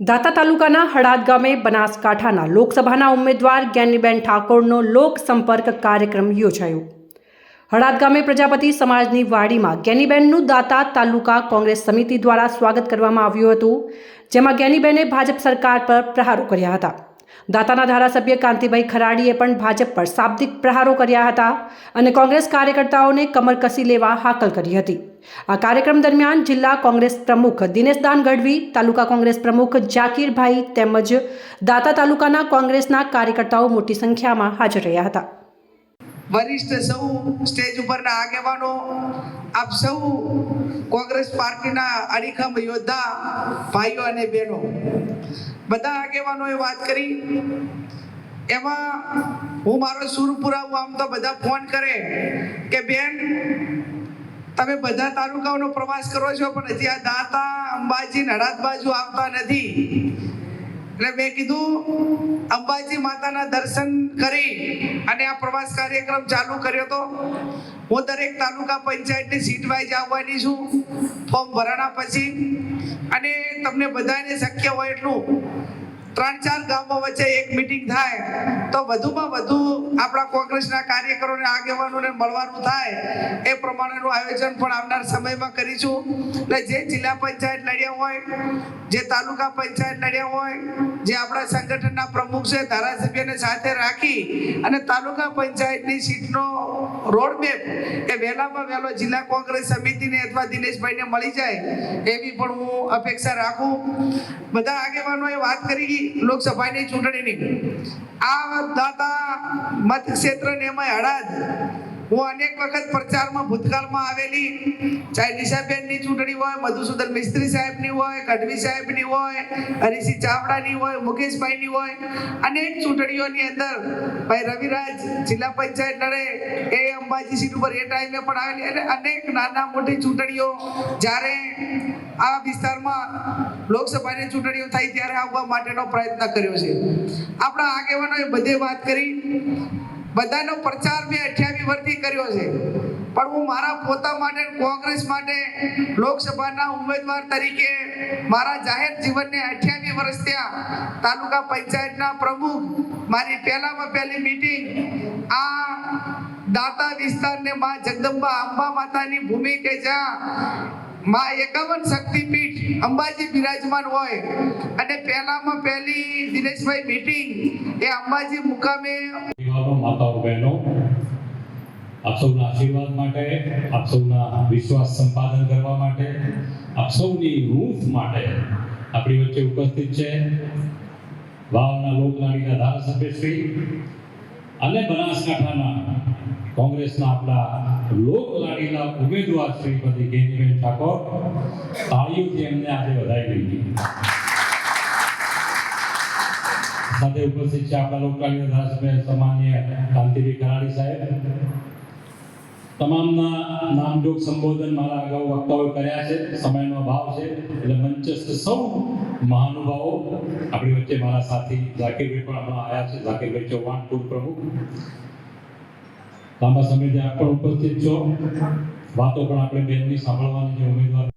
દાતા તાલુકાના હળાદ ગામે બનાસકાંઠાના લોકસભાના ઉમેદવાર જ્ઞાનીબેન ઠાકોરનો લોક સંપર્ક કાર્યક્રમ યોજાયો. હળાદ ગામે પ્રજાપતિ સમાજની વાડીમાં જ્ઞાનીબેનનું દાતા તાલુકા કોંગ્રેસ સમિતિ દ્વારા સ્વાગત કરવામાં આવ્યું હતું, જેમાં જ્ઞાનીબેને ભાજપ સરકાર પર પ્રહારો કર્યા હતા. દાતાના ધારાસભ્ય કાંતિભાઈ ખરાડીએ પણ ભાજપ પર શાબ્દિક પ્રહારો કર્યા હતા અને કોંગ્રેસ કાર્યકર્તાઓને કમર કસી લેવા હાકલ કરી હતી. આ કાર્યક્રમ દરમિયાન જિલ્લા કોંગ્રેસ પ્રમુખ દિનેશદાન ગઢવી તાલુકા કોંગ્રેસ પ્રમુખ જાકીરભાઈ તેમજ દાતા તાલુકાના કોંગ્રેસના કાર્યકર્તાઓ મોટી સંખ્યામાં હાજર રહ્યા હતા. વરિષ્ઠ સૌ સ્ટેજ ઉપરના આગેવાનો, આપ સૌ કોંગ્રેસ પાર્ટીના અડીખમ યોદ્ધા ભાઈઓ અને બહેનો, બધા આગેવાનોએ વાત કરી. એમાં હું મારો સુર પુરાવું, આમ તો બધા ફોન કરે કે, બેન, તમે બધા તાલુકાઓનો પ્રવાસ કરો છો, પણ હજી આ દાંતા અંબાજી નડાદ બાજુ આવતા નથી. એટલે મેં કીધું, અંબાજી માતાના દર્શન કરી અને આ પ્રવાસ કાર્યક્રમ ચાલુ કર્યો તો હું દરેક તાલુકા પંચાયતની સીટ વાઇઝ આવવાની છું, ફોર્મ ભરાણા પછી. અને તમને બધાને શક્ય હોય એટલું ત્રણ ચાર ગામો વચ્ચે એક મિટિંગ થાય, તો વધુમાં વધુ આપણા કોંગ્રેસના કાર્યકરોને, આગેવાનોને મળવાનું થાય. એ પ્રમાણેનું આયોજન પણ આવનાર સમયમાં કરીશું. ને જે જિલ્લા પંચાયત લડ્યા હોય, જે તાલુકા પંચાયત લડ્યા હોય, જે આપણા સંગઠનના પ્રમુખ છે, ધારાસભ્યને સાથે રાખી અને તાલુકા પંચાયતની સીટનો રોડ મેપ એ વહેલામાં વહેલો જિલ્લા કોંગ્રેસ સમિતિને અથવા દિનેશભાઈને મળી જાય, એવી પણ હું અપેક્ષા રાખું. બધા આગેવાનોએ વાત કરી લોકસભાની ચૂંટણીની. આ દાતા મત ક્ષેત્ર ને એમાં હળાદ હું અનેક વખત પ્રચારમાં, ભૂતકાળમાં આવેલી ચાહે નિશાબેનની ચૂંટણી હોય, મધુસૂદન મિસ્ત્રી સાહેબની હોય ગઢવી સાહેબની હોય હરીસિંહ ચાવડાની હોય, મુકેશભાઈની હોય, અનેક ચૂંટણીઓની અંદર ભાઈ રવિરાજ જિલ્લા પંચાયત લડે એ અંબાજી સીટ ઉપર એ ટાઈમે પણ આવેલી એટલે અનેક નાના મોટી ચૂંટણીઓ જ્યારે આ વિસ્તારમાં લોકસભાની ચૂંટણીઓ થઈ ત્યારે આવવા માટેનો પ્રયત્ન કર્યો છે. આપણા આગેવાનોએ બધે વાત કરી. બધાનો પ્રચાર મેં અઠ્યાવી વર્ષથી કર્યો છે. પણ હું મારા પોતા માટે, કોંગ્રેસ માટે, લોકસભાના ઉમેદવાર તરીકે મારા જાહેર જીવનને અઠ્યાવી વર્ષ ત્યાં તાલુકા પંચાયતના પ્રમુખ, મારી પહેલામાં પહેલી મીટિંગ આ દાતા વિસ્તારને માં જગદંબા અંબા માતાની ભૂમિ કે જ્યાં માં એકાવન શક્તિપીઠ અંબાજી બિરાજમાન હોય. અને પહેલામાં પહેલી દિનેશભાઈ મીટિંગ એ અંબાજી મુકામે માતાઓ બહેનો, આપ સૌના આશીર્વાદ માટે, આપ સૌના વિશ્વાસ સંપાદન કરવા માટે, આપ સૌની રૂફ માટે આપણી વચ્ચે ઉપસ્થિત છે વાવના લોકલાડીના ધારાસભ્યશ્રી અને બનાસકાંઠાના કોંગ્રેસના આપણા લોકલાડીના ઉમેદવાર શ્રીમતી ગેનીબેન ઠાકોર તાળીઓથી એમને આજે વધાવી લઈએ સાથે ઉપસ્થિત છે આપણા લોકલાડીના ધારાસભ્ય સામાન્ય કાંતિભાઈ કરાડી સાહેબ તમામના નામજોગ સંબોધન મારા અગાઉ વક્તાઓએ કર્યા છે સમયનો અભાવ છે એટલે મંચસ્થ સૌ મહાનુભાવો. આપણી વચ્ચે મારા સાથી ઝાકીરભાઈ પણ હમણાં આવ્યા છે, ઝાકીરભાઈ ચૌહાણ પૂર્વ પ્રમુખ. લાંબા સમયથી આપ પણ ઉપસ્થિત છો. વાતો પણ આપણે બેનની સાંભળવાની જે ઉમેદવાર